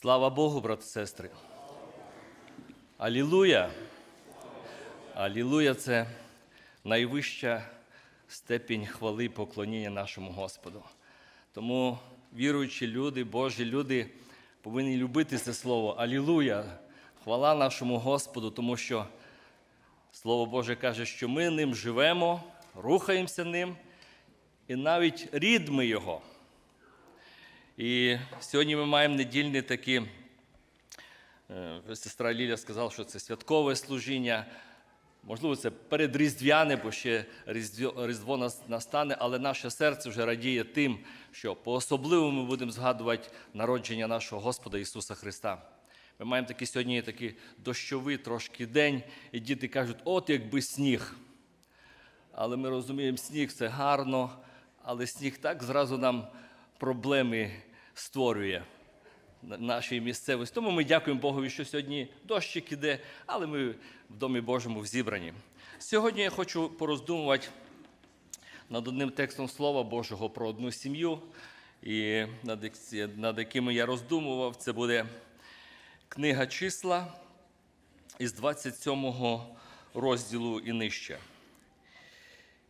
Слава Богу, брати сестри. Алілуя! Алілуя це найвища степінь хвали і поклоніння нашому Господу. Тому віруючі люди, Божі люди повинні любити це слово. Алілуя! Хвала нашому Господу, тому що Слово Боже каже, що ми ним живемо, рухаємося ним, і навіть рідми Його. І сьогодні ми маємо недільні такі, е, сестра Ліля сказала, що це святкове служіння. Можливо, це передріздвяне, бо ще Різдво, настане, але наше серце вже радіє тим, що по-особливому ми будемо згадувати народження нашого Господа Ісуса Христа. Ми маємо такий сьогодні такий дощовий трошки день, і діти кажуть, от якби сніг. Але ми розуміємо, сніг це гарно, але сніг так зразу нам проблеми створює на нашій місцевості. Тому ми дякуємо Богові, що сьогодні дощик іде, але ми в Домі Божому в зібрані. Сьогодні я хочу пороздумувати над одним текстом Слова Божого про одну сім'ю, і над якими я роздумував, це буде книга числа із 27 розділу і нижче.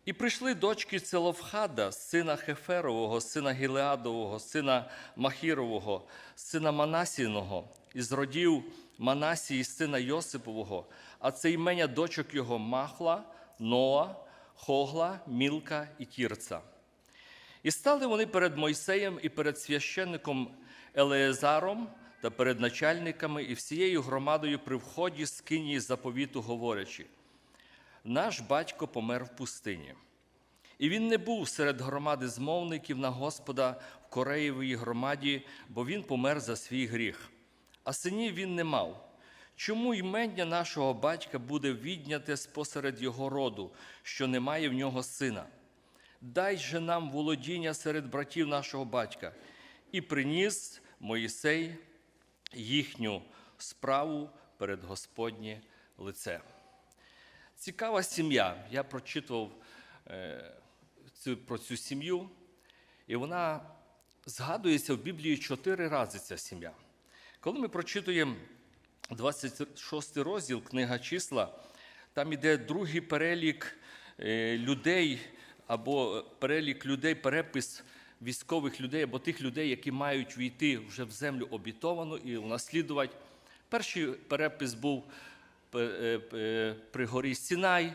І прийшли дочки Целовхада, сина Хеферового, сина Гілеадового, сина Махірового, сина Манасіного, із родів Манасії, сина Йосипового, а це імення дочок його Махла, Ноа, Хогла, Мілка і Тірца. І стали вони перед Мойсеєм і перед священником Елеазаром та перед начальниками і всією громадою при вході з кинії заповіту, говорячи: наш батько помер в пустині. І він не був серед громади змовників на Господа в Кореєвій громаді, бо він помер за свій гріх. А синів він не мав. Чому ймення нашого батька буде відняте спосеред його роду, що немає в нього сина? Дай же нам володіння серед братів нашого батька. І приніс Моїсей їхню справу перед Господнє лице. Цікава сім'я. Я прочитував е, цю, про цю сім'ю, і вона згадується в Біблії чотири рази ця сім'я. Коли ми прочитуємо 26 розділ книга числа, там іде другий перелік е, людей, або перелік людей, перепис військових людей, або тих людей, які мають війти вже в землю обітовану і унаслідувати. Перший перепис був е, е, при горі Сінай,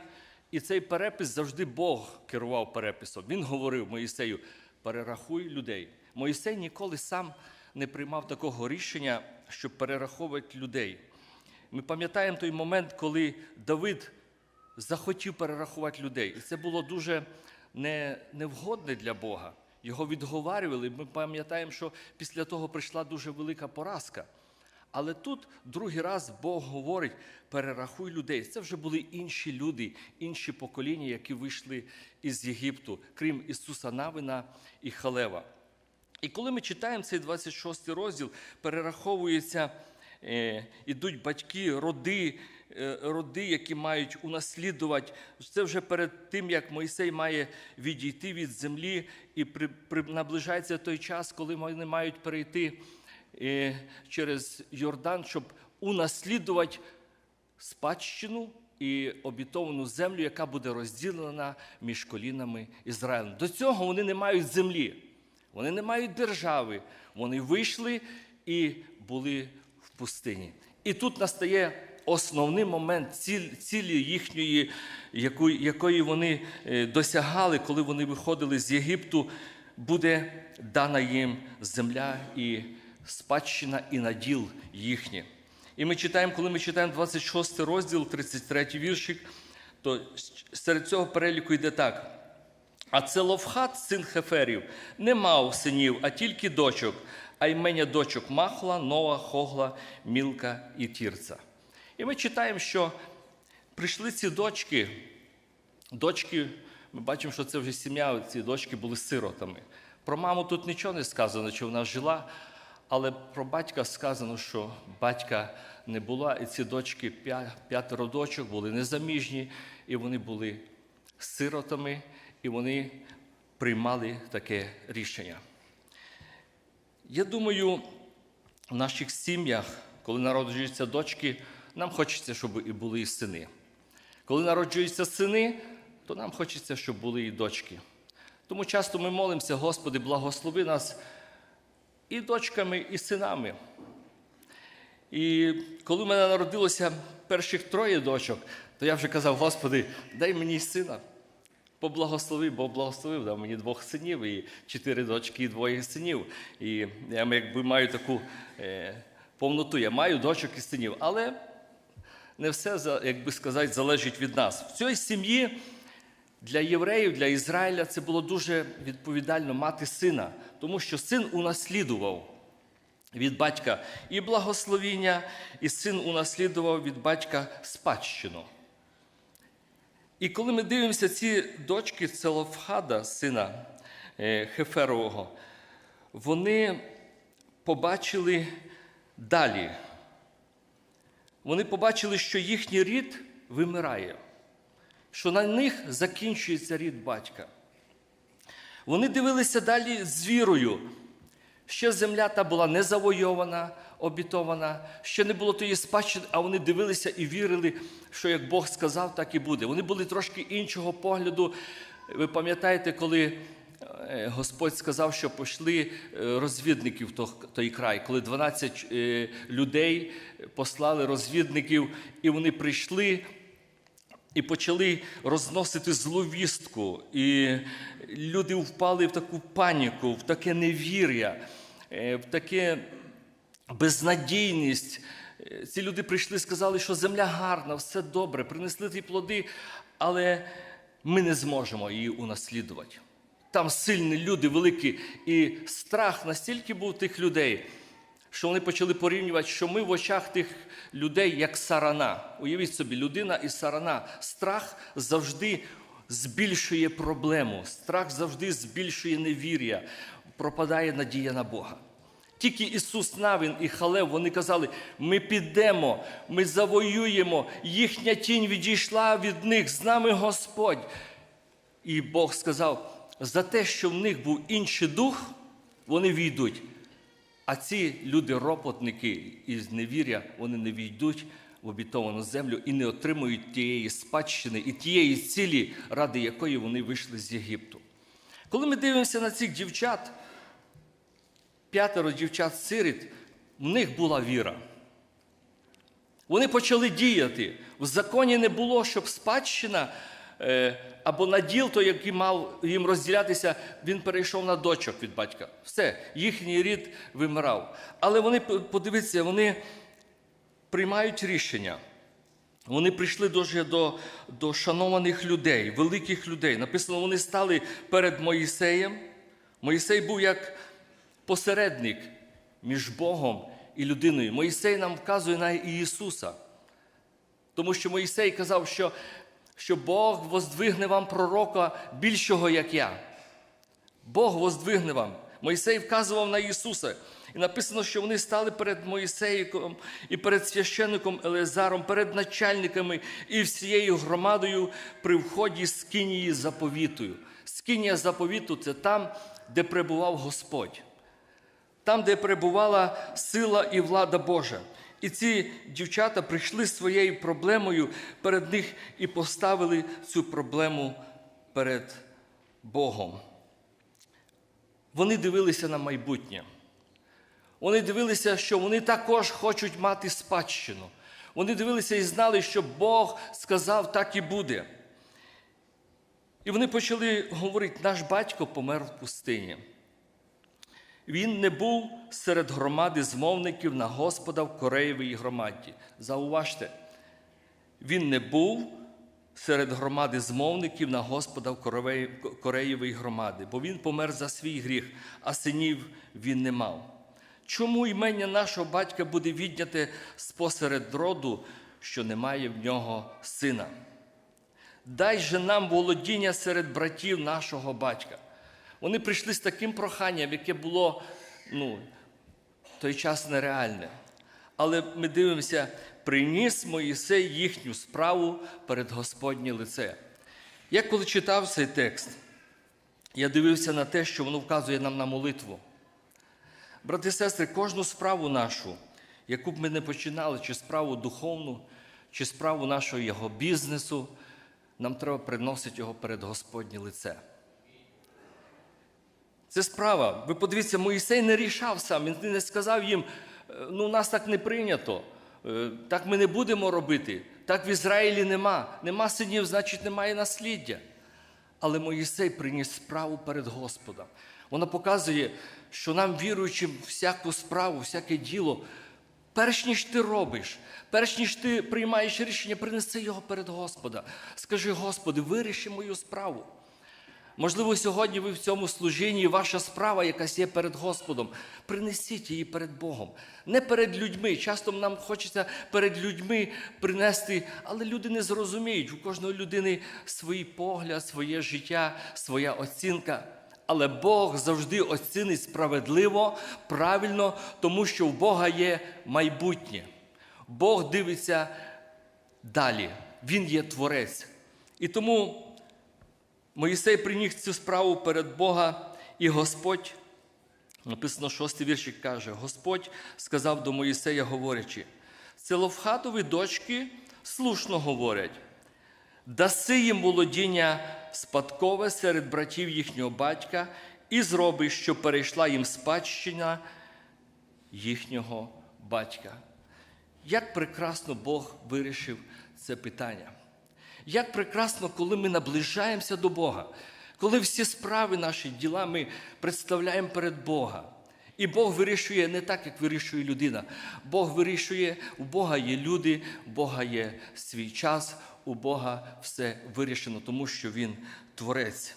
і цей перепис завжди Бог керував переписом. Він говорив Моїсею: перерахуй людей. Моїсей ніколи сам не приймав такого рішення, щоб перераховувати людей. Ми пам'ятаємо той момент, коли Давид захотів перерахувати людей. І це було дуже не, невгодне для Бога. Його відговарювали. Ми пам'ятаємо, що після того прийшла дуже велика поразка. Але тут другий раз Бог говорить: перерахуй людей. Це вже були інші люди, інші покоління, які вийшли із Єгипту, крім Ісуса Навина і Халева. І коли ми читаємо цей 26 розділ, перераховується, е, ідуть батьки, роди, е, роди, які мають унаслідувати. Це вже перед тим, як Мойсей має відійти від землі, і при, при, наближається той час, коли вони мають перейти е, через Йордан, щоб унаслідувати спадщину і обітовану землю, яка буде розділена між колінами Ізраїля. До цього вони не мають землі, вони не мають держави. Вони вийшли і були в пустині. І тут настає основний момент цілі їхньої, якої вони е, досягали, коли вони виходили з Єгипту, буде дана їм земля і спадщина і наділ їхній. І ми читаємо, коли ми читаємо 26 розділ, 33 віршик, то серед цього переліку йде так. А Целовхат, син Хеферів, не мав синів, а тільки дочок, а імення дочок Махла, Нова, Хогла, Мілка і Тірца. І ми читаємо, що прийшли ці дочки, дочки, ми бачимо, що це вже сім'я, ці дочки були сиротами. Про маму тут нічого не сказано, чи вона жила, але про батька сказано, що батька не було, і ці дочки, п'ятеро дочок, були незаміжні, і вони були сиротами, і вони приймали таке рішення. Я думаю, в наших сім'ях, коли народжуються дочки, нам хочеться, щоб і були і сини. Коли народжуються сини, то нам хочеться, щоб були і дочки. Тому часто ми молимося, Господи, благослови нас і дочками, і синами. І коли в мене народилося перших троє дочок, то я вже казав, Господи, дай мені сина. Поблагослови, бо благословив, дав мені двох синів, і чотири дочки, і двоє синів. І я якби маю таку е, повноту. Я маю дочок і синів. Але не все, як би сказати, залежить від нас. В цій сім'ї для євреїв, для Ізраїля це було дуже відповідально мати сина, тому що син унаслідував від батька і благословіння, і син унаслідував від батька спадщину. І коли ми дивимося ці дочки Целофхада, сина е, Хеферового, вони побачили далі. Вони побачили, що їхній рід вимирає, що на них закінчується рід батька. Вони дивилися далі з вірою. Ще земля та була не завойована, обітована, ще не було тої спадщини, а вони дивилися і вірили, що як Бог сказав, так і буде. Вони були трошки іншого погляду. Ви пам'ятаєте, коли е, Господь сказав, що пішли е, розвідників в той край, коли 12 е, людей послали розвідників, і вони прийшли і почали розносити зловістку, і люди впали в таку паніку, в таке невір'я, е, в таке безнадійність. Е, Ці люди прийшли і сказали, що земля гарна, все добре, принесли ті плоди, але ми не зможемо її унаслідувати. Там сильні люди, великі, і страх настільки був тих людей, що вони почали порівнювати, що ми в очах тих людей як сарана. Уявіть собі, людина і сарана. Страх завжди збільшує проблему, страх завжди збільшує невір'я, пропадає надія на Бога. Тільки Ісус Навін і Халев вони казали: ми підемо, ми завоюємо, їхня тінь відійшла від них, з нами Господь. І Бог сказав: за те, що в них був інший дух, вони війдуть. А ці люди, ропотники із невір'я, вони не війдуть в обітовану землю і не отримують тієї спадщини і тієї цілі, ради якої вони вийшли з Єгипту. Коли ми дивимося на цих дівчат, п'ятеро дівчат сиріт, в них була віра. Вони почали діяти. В законі не було, щоб спадщина або наділ, той, який мав їм розділятися, він перейшов на дочок від батька. Все, їхній рід вимирав. Але вони, подивіться, вони приймають рішення. Вони прийшли дуже до, до шанованих людей, великих людей. Написано, вони стали перед Моїсеєм. Моїсей був як посередник між Богом і людиною. Моїсей нам вказує на Ісуса. Тому що Моїсей казав, що, що Бог воздвигне вам пророка більшого, як я. Бог воздвигне вам. Моїсей вказував на Ісуса. І написано, що вони стали перед Моїсеєм і перед священником Елезаром, перед начальниками і всією громадою при вході з Кинії заповітою. Скинія заповіту це там, де перебував Господь, там, де перебувала сила і влада Божа. І ці дівчата прийшли своєю проблемою перед них і поставили цю проблему перед Богом. Вони дивилися на майбутнє. Вони дивилися, що вони також хочуть мати спадщину. Вони дивилися і знали, що Бог сказав, так і буде. І вони почали говорити: наш батько помер в пустині. Він не був серед громади змовників на Господа в Кореєвій громаді. Зауважте, він не був серед громади змовників на Господа в Кореєвій громади, бо він помер за свій гріх, а синів він не мав. Чому імення нашого батька буде відняте спосеред роду, що немає в нього сина? Дай же нам володіння серед братів нашого батька. Вони прийшли з таким проханням, яке було ну, в той час нереальне. Але ми дивимося, приніс Моїсей їхню справу перед Господнє лице. Я коли читав цей текст, я дивився на те, що воно вказує нам на молитву. Брати і сестри, кожну справу нашу, яку б ми не починали, чи справу духовну, чи справу нашого його бізнесу, нам треба приносити його перед Господнє лице. Це справа. Ви подивіться, Моїсей не рішав сам, він не сказав їм, «Е, ну, нас так не прийнято, е, так ми не будемо робити, так в Ізраїлі нема. Нема синів, значить немає насліддя. Але Моїсей приніс справу перед Господом. Вона показує, що нам, віруючим, всяку справу, всяке діло, перш ніж ти робиш, перш ніж ти приймаєш рішення, принеси його перед Господа. Скажи, Господи, виріши мою справу. Можливо, сьогодні ви в цьому служінні, ваша справа якась є перед Господом. Принесіть її перед Богом. Не перед людьми. Часто нам хочеться перед людьми принести, але люди не зрозуміють. У кожної людини свій погляд, своє життя, своя оцінка. Але Бог завжди оцінить справедливо, правильно, тому що в Бога є майбутнє. Бог дивиться далі. Він є творець. І тому Моїсей приніс цю справу перед Бога, і Господь, написано шостий віршик каже: Господь сказав до Моїсея, говорячи, Целовхатові дочки слушно говорять, даси їм володіння спадкове серед братів їхнього батька, і зроби, щоб перейшла їм спадщина їхнього батька. Як прекрасно Бог вирішив це питання. Як прекрасно, коли ми наближаємося до Бога, коли всі справи наші діла ми представляємо перед Бога. І Бог вирішує не так, як вирішує людина. Бог вирішує, у Бога є люди, у Бога є свій час, у Бога все вирішено, тому що Він творець.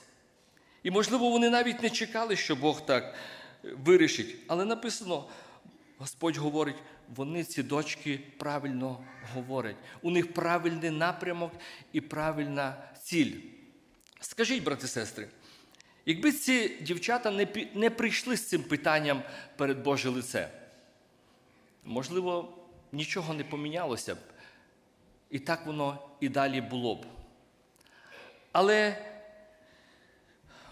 І, можливо, вони навіть не чекали, що Бог так вирішить. Але написано, Господь говорить, вони, ці дочки, правильно говорять. У них правильний напрямок і правильна ціль. Скажіть, брати і сестри, якби ці дівчата не, не прийшли з цим питанням перед Боже лице, можливо, нічого не помінялося б. І так воно і далі було б. Але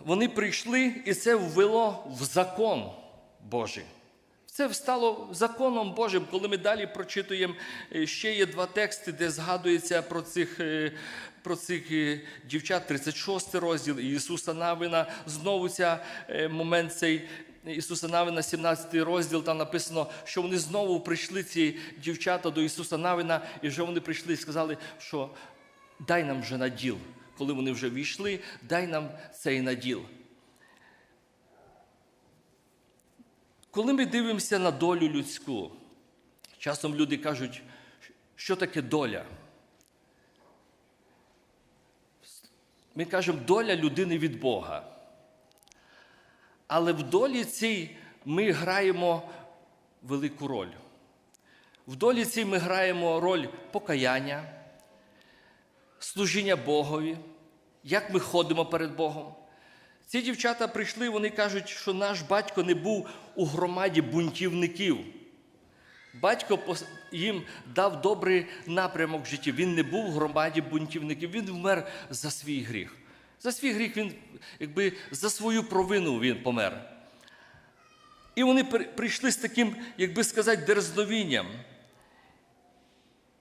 вони прийшли, і це ввело в закон Божий. Це стало законом Божим, коли ми далі прочитуємо ще є два тексти, де згадується про цих про цих дівчат, 36 розділ і Ісуса Навина. Знову ця момент цей Ісуса Навина, 17 розділ, там написано, що вони знову прийшли, ці дівчата до Ісуса Навина, і вже вони прийшли і сказали, що дай нам вже наділ. Коли вони вже війшли, дай нам цей наділ. Коли ми дивимося на долю людську, часом люди кажуть, що таке доля? Ми кажемо, доля людини від Бога. Але в долі цій ми граємо велику роль. В долі цій ми граємо роль покаяння, служіння Богові, як ми ходимо перед Богом. Ці дівчата прийшли, вони кажуть, що наш батько не був у громаді бунтівників. Батько їм дав добрий напрямок в житті. Він не був в громаді бунтівників, він вмер за свій гріх. За свій гріх він, якби за свою провину він помер. І вони прийшли з таким, як би сказати, дерзновінням.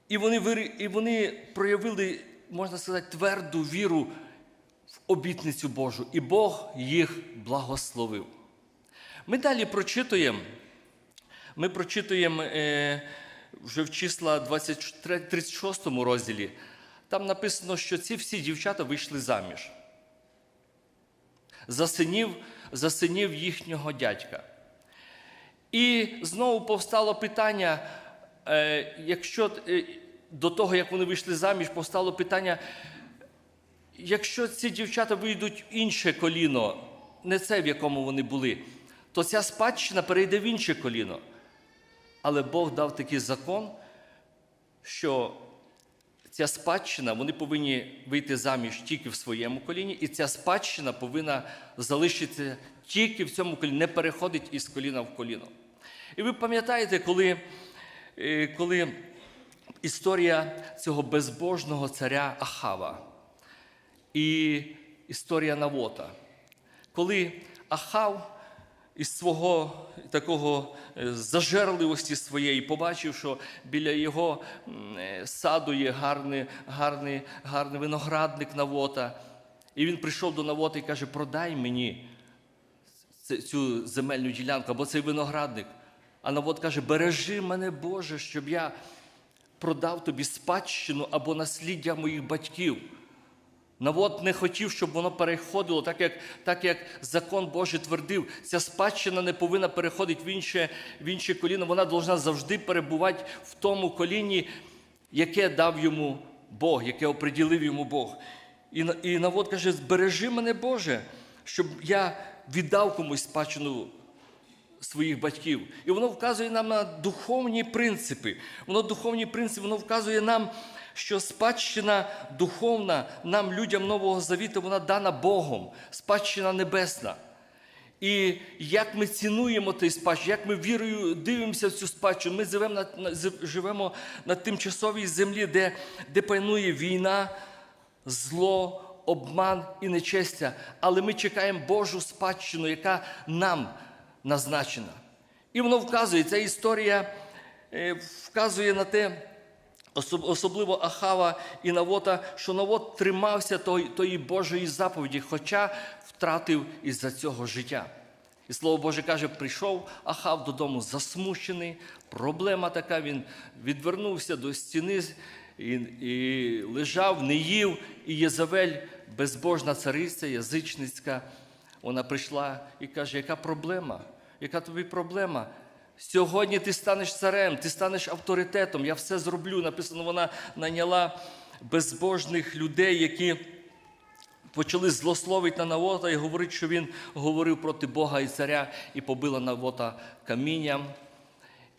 І вони, І вони проявили, можна сказати, тверду віру в обітницю Божу, і Бог їх благословив. Ми далі прочитуємо. Ми прочитуємо е, вже в числа 23, 36 розділі. Там написано, що ці всі дівчата вийшли заміж. За синів, за синів їхнього дядька. І знову повстало питання, е, якщо е, до того, як вони вийшли заміж, повстало питання, якщо ці дівчата вийдуть в інше коліно, не це, в якому вони були, то ця спадщина перейде в інше коліно. Але Бог дав такий закон, що ця спадщина, вони повинні вийти заміж тільки в своєму коліні, і ця спадщина повинна залишитися тільки в цьому коліні, не переходить із коліна в коліно. І ви пам'ятаєте, коли, е, коли історія цього безбожного царя Ахава і історія Навота, коли Ахав із свого такого е, зажерливості своєї побачив, що біля його е, саду є гарний, гарний, гарний виноградник Навота. І він прийшов до Навота і каже: продай мені цю земельну ділянку або цей виноградник. А Навот каже: бережи мене, Боже, щоб я продав тобі спадщину або насліддя моїх батьків. Навод не хотів, щоб воно переходило, так як, так як закон Божий твердив, ця спадщина не повинна переходити в інше, в інше коліно, вона повинна завжди перебувати в тому коліні, яке дав йому Бог, яке оприділив йому Бог. І, і Навод каже: збережи мене, Боже, щоб я віддав комусь спадщину своїх батьків. І воно вказує нам на духовні принципи. Воно духовні принципи, воно вказує нам, що спадщина духовна нам, людям Нового Завіту, вона дана Богом, спадщина небесна. І як ми цінуємо той спадщину, як ми вірою дивимося в цю спадщину, ми живемо на, на, живемо на тимчасовій землі, де, де панує війна, зло, обман і нечестя. Але ми чекаємо Божу спадщину, яка нам назначена. І воно вказує, ця історія е, вказує на те, особливо Ахава і Навота, що Навот тримався тої, тої Божої заповіді, хоча втратив із-за цього життя. І слово Боже каже, прийшов Ахав додому засмучений, проблема така, він відвернувся до стіни і, і лежав, не їв, і Єзавель, безбожна цариця, язичницька, вона прийшла і каже, яка проблема? Яка тобі проблема? Сьогодні ти станеш царем, ти станеш авторитетом, я все зроблю. Написано, вона наняла безбожних людей, які почали злословити на Навота і говорити, що він говорив проти Бога і царя, і побила Навота камінням.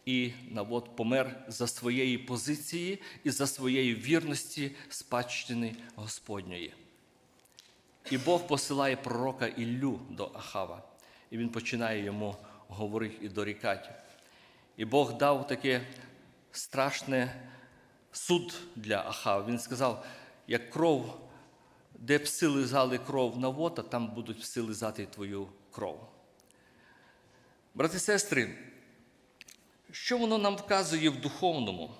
І Навот помер за своєї позиції і за своєї вірності спадщини Господньої. І Бог посилає пророка Іллю до Ахава, і він починає йому говорити і дорікати. І Бог дав таке страшне суд для Ахава. Він сказав, як кров, де пси лизали кров Навота, там будуть пси лизати твою кров. Брати і сестри, що воно нам вказує в духовному?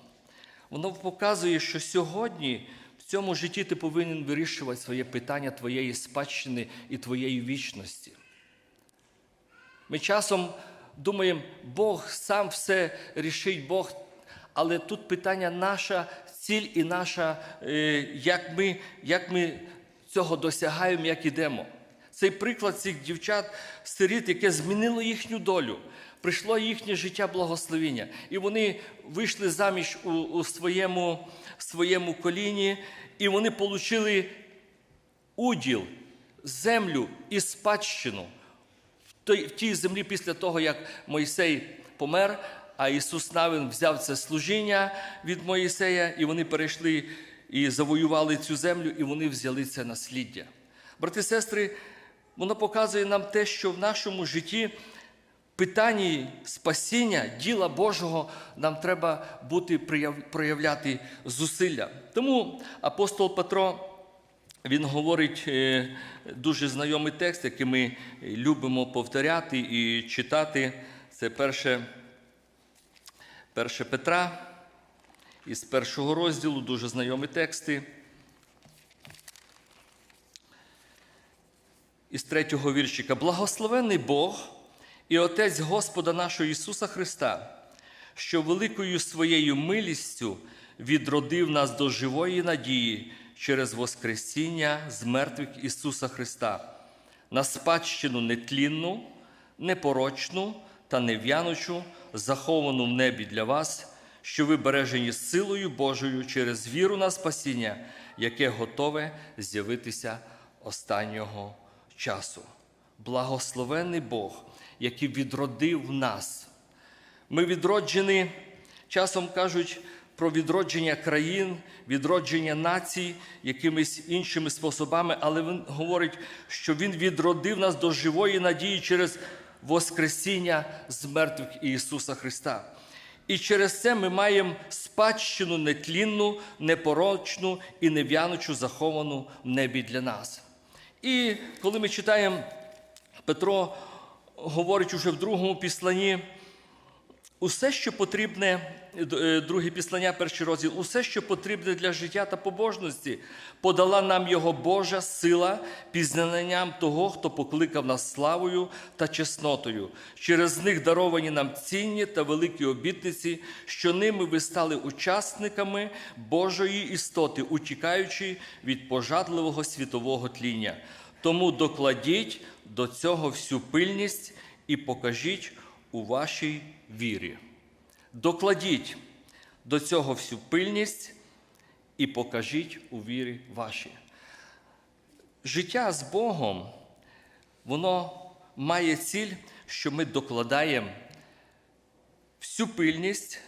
Воно показує, що сьогодні в цьому житті ти повинен вирішувати своє питання твоєї спадщини і твоєї вічності. Ми часом думаємо, Бог сам все рішить, Бог. Але тут питання наша ціль і наша, е, як ми, як ми цього досягаємо, як ідемо. Цей приклад цих дівчат, сиріт, яке змінило їхню долю, прийшло їхнє життя благословіння. І вони вийшли заміж у, у своєму, своєму коліні, і вони отримали уділ, землю і спадщину в тій землі після того, як Мойсей помер, а Ісус Навин взяв це служіння від Моїсея, і вони перейшли і завоювали цю землю, і вони взяли це насліддя. Брати і сестри, воно показує нам те, що в нашому житті питанні спасіння, діла Божого, нам треба бути прояв- проявляти зусилля. Тому апостол Петро. Він говорить е, дуже знайомий текст, який ми любимо повторяти і читати. Це перше, перше Петра із першого розділу, дуже знайомі тексти. Із третього віршика. Благословений Бог і Отець Господа нашого Ісуса Христа, що великою своєю милістю відродив нас до живої надії через Воскресіння з мертвих Ісуса Христа, на спадщину нетлінну, непорочну та нев'янучу, заховану в небі для вас, що ви бережені силою Божою через віру на спасіння, яке готове з'явитися останнього часу. Благословений Бог, який відродив нас. Ми відроджені, часом кажуть про відродження країн, відродження націй якимись іншими способами, але він говорить, що Він відродив нас до живої надії через Воскресіння з мертвих Ісуса Христа. І через це ми маємо спадщину нетлінну, непорочну і нев'янучу, заховану в небі для нас. І коли ми читаємо Петро говорить уже в другому післанні, усе, що потрібне, е, друге післання, перший розділ, усе, що потрібне для життя та побожності, подала нам Його Божа сила пізнанням того, хто покликав нас славою та чеснотою. Через них даровані нам цінні та великі обітниці, що ними ви стали учасниками Божої істоти, утікаючи від пожадливого світового тління. Тому докладіть до цього всю пильність і покажіть у вашій вірі. Докладіть до цього всю пильність і покажіть у вірі вашій. Життя з Богом, воно має ціль, що ми докладаємо всю пильність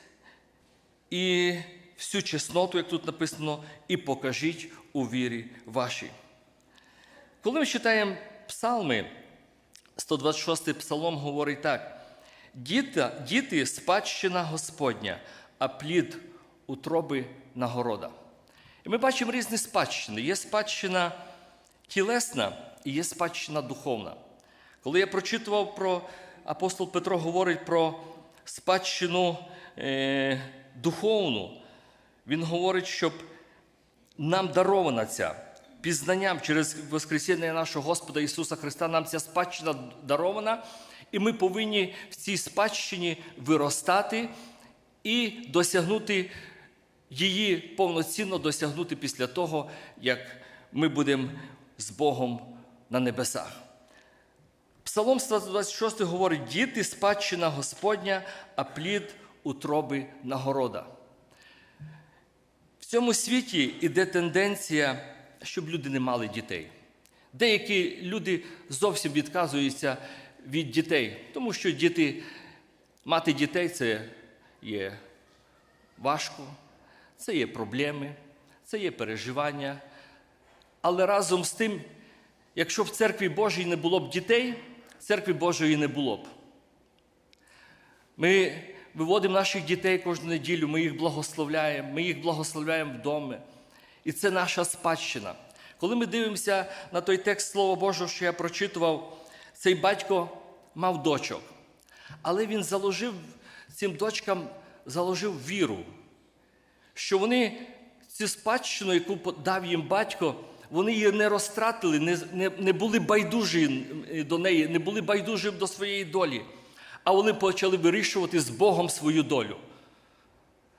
і всю чесноту, як тут написано, і покажіть у вірі вашій. Коли ми читаємо псалми, 126-й псалом говорить так: діти, діти спадщина Господня, а плід утроби нагорода. І ми бачимо різні спадщини. Є спадщина тілесна і є спадщина духовна. Коли я прочитував про апостол Петро говорить про спадщину е, духовну, він говорить, щоб нам дарована ця пізнанням через Воскресіння нашого Господа Ісуса Христа, нам ця спадщина дарована, і ми повинні в цій спадщині виростати і досягнути її повноцінно досягнути після того, як ми будемо з Богом на небесах. Псалом 126 говорить: діти спадщина Господня, а плід утроби нагорода. В цьому світі іде тенденція, щоб люди не мали дітей. Деякі люди зовсім відказуються від дітей, тому що діти, мати дітей це є важко, це є проблеми, це є переживання. Але разом з тим, якщо в церкві Божій не було б дітей, церкви Божої не було б. Ми виводимо наших дітей кожну неділю, ми їх благословляємо, ми їх благословляємо вдома. І це наша спадщина. Коли ми дивимося на той текст Слова Божого, що я прочитував, цей батько мав дочок, але він заложив цим дочкам заложив віру, що вони цю спадщину, яку дав їм батько, вони її не розтратили, не, не, не були байдужі до неї, не були байдужі до своєї долі, а вони почали вирішувати з Богом свою долю.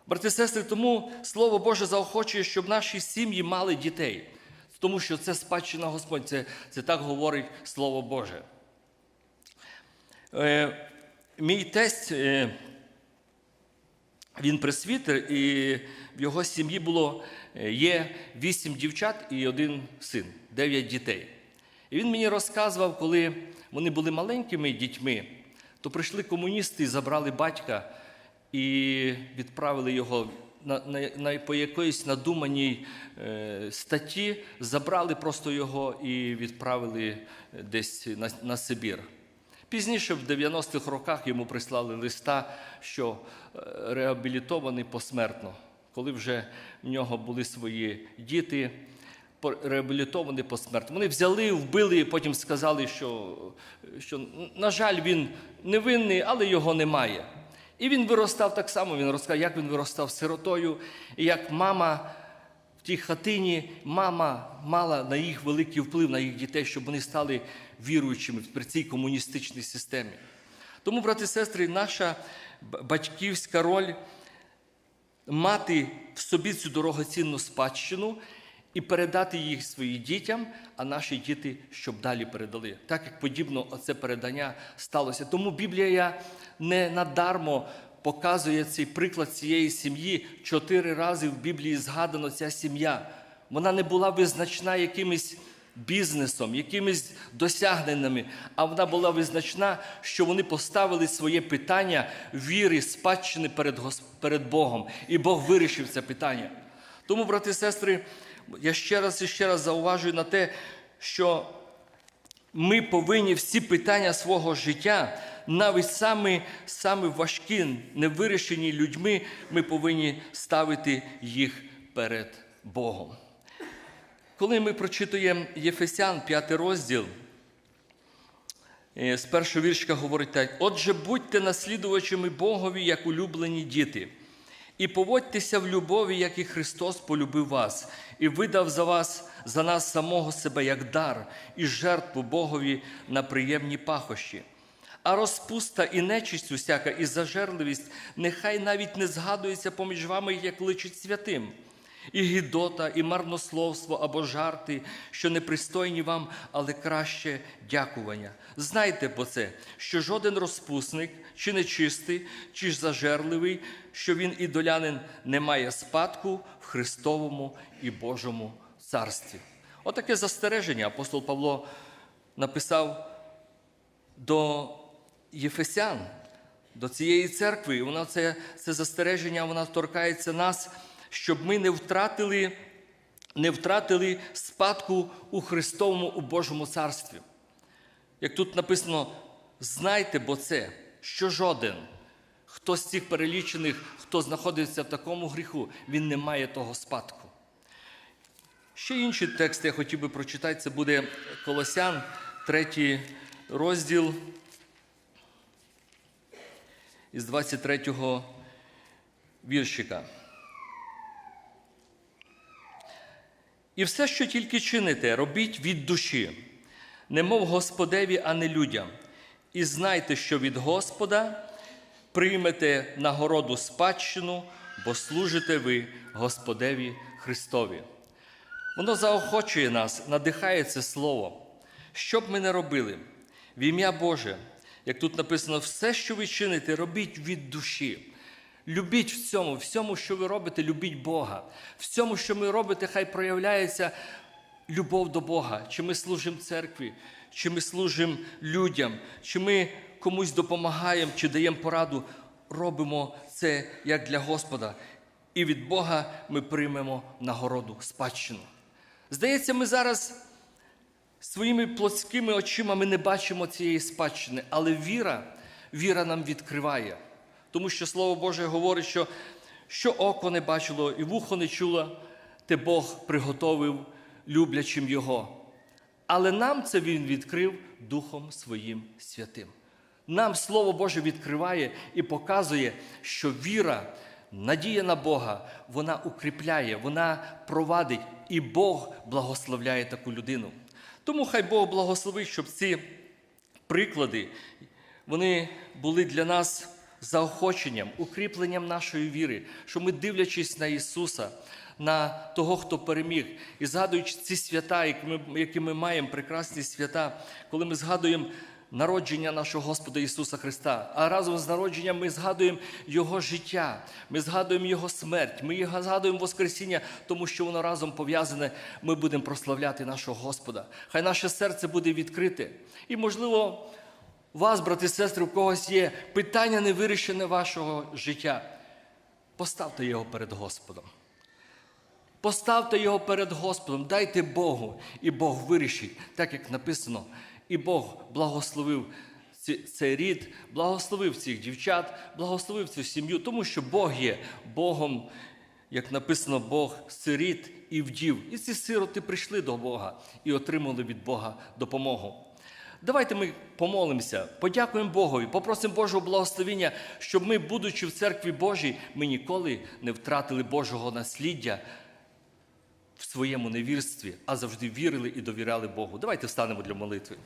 Брати і сестри, тому Слово Боже заохочує, щоб наші сім'ї мали дітей, тому що це спадщина Господь, це, це так говорить Слово Боже. Е, Мій тесть, е, він пресвітер, і в його сім'ї було, е, є вісім дівчат і один син, дев'ять дітей. І він мені розказував, коли вони були маленькими дітьми, то прийшли комуністи і забрали батька і відправили його на, на, на по якоїсь надуманій е, статті, забрали просто його і відправили десь на, на Сибір. Пізніше, в 90-х роках, йому прислали листа, що е, реабілітований посмертно, коли вже в нього були свої діти, реабілітований посмертно. Вони взяли, вбили, і потім сказали, що, що, на жаль, він невинний, але його немає. І він виростав так само, він розказав, як він виростав сиротою, і як мама тій хатині, мама мала на їх великий вплив на їх дітей, щоб вони стали віруючими при цій комуністичній системі. Тому, брати і сестри, наша батьківська роль мати в собі цю дорогоцінну спадщину і передати їх своїм дітям, а наші діти, щоб далі передали. Так як подібно це передання сталося. Тому Біблія не надармо показує цей приклад цієї сім'ї. Чотири рази в Біблії згадано ця сім'я. Вона не була визначна якимось бізнесом, якимись досягненнями, а вона була визначна, що вони поставили своє питання віри, спадщини перед, перед Богом. І Бог вирішив це питання. Тому, брати і сестри, я ще раз і ще раз зауважую на те, що ми повинні всі питання свого життя, навіть самі, самі важкі, невирішені людьми, ми повинні ставити їх перед Богом. Коли ми прочитуємо Єфесян, 5 розділ, Е, З першого віршка говорить так: Отже, будьте наслідувачами Богові, як улюблені діти, і поводьтеся в любові, як і Христос полюбив вас, і видав за вас, за нас самого себе як дар і жертву Богові на приємні пахощі. А розпуста і нечисть усяка, і зажерливість нехай навіть не згадується поміж вами, як личить святим. І гідота, і марнословство або жарти, що непристойні вам, але краще дякування. Знайте по це, що жоден розпусник, чи нечистий, чи ж зажерливий, що він ідолянин не має спадку в Христовому і Божому царстві. Отаке застереження апостол Павло написав до Єфесян, до цієї церкви. І Вона це, це застереження, вона торкається нас, щоб ми не втратили, не втратили спадку у Христовому, у Божому царстві. Як тут написано, знайте, бо це, що жоден, хто з цих перелічених, хто знаходиться в такому гріху, він не має того спадку. Ще інший текст я хотів би прочитати, це буде Колосян, третій розділ із 23 віршика. І все, що тільки чините, робіть від душі, немов Господеві, а не людям. І знайте, що від Господа приймете нагороду спадщину, бо служите ви Господеві Христові. Воно заохочує нас, надихає це слово. Що б ми не робили, в ім'я Боже, як тут написано, все, що ви чините, робіть від душі. Любіть в цьому, всьому, що ви робите, любіть Бога. В цьому, що ми робите, хай проявляється любов до Бога. Чи ми служимо церкві, чи ми служимо людям, чи ми комусь допомагаємо, чи даємо пораду. Робимо це як для Господа. І від Бога ми приймемо нагороду спадщину. Здається, ми зараз своїми плотськими очима ми не бачимо цієї спадщини, але віра, віра нам відкриває. Тому що Слово Боже говорить, що що око не бачило і вухо не чуло, те Бог приготовив люблячим Його. Але нам це Він відкрив Духом Своїм святим. Нам Слово Боже відкриває і показує, що віра, надія на Бога, вона укріпляє, вона провадить, і Бог благословляє таку людину. Тому хай Бог благословить, щоб ці приклади вони були для нас заохоченням, укріпленням нашої віри, що ми, дивлячись на Ісуса, на того, хто переміг, і згадуючи ці свята, які ми, які ми маємо, прекрасні свята, коли ми згадуємо народження нашого Господа Ісуса Христа, а разом з народженням ми згадуємо Його життя, ми згадуємо Його смерть, ми згадуємо Воскресіння, тому що воно разом пов'язане, ми будемо прославляти нашого Господа. Хай наше серце буде відкрите. І, можливо, у вас, брати і сестри, у когось є питання невирішене вашого життя. Поставте його перед Господом. Поставте його перед Господом, дайте Богу, і Бог вирішить, так як написано. І Бог благословив цей рід, благословив цих дівчат, благословив цю сім'ю, тому що Бог є Богом, як написано, Бог сиріт і вдів. І ці сироти прийшли до Бога і отримали від Бога допомогу. Давайте ми помолимося, подякуємо Богові, попросимо Божого благословення, щоб ми, будучи в церкві Божій, ми ніколи не втратили Божого насліддя своєму невірстві, а завжди вірили і довіряли Богу. Давайте встанемо для молитви.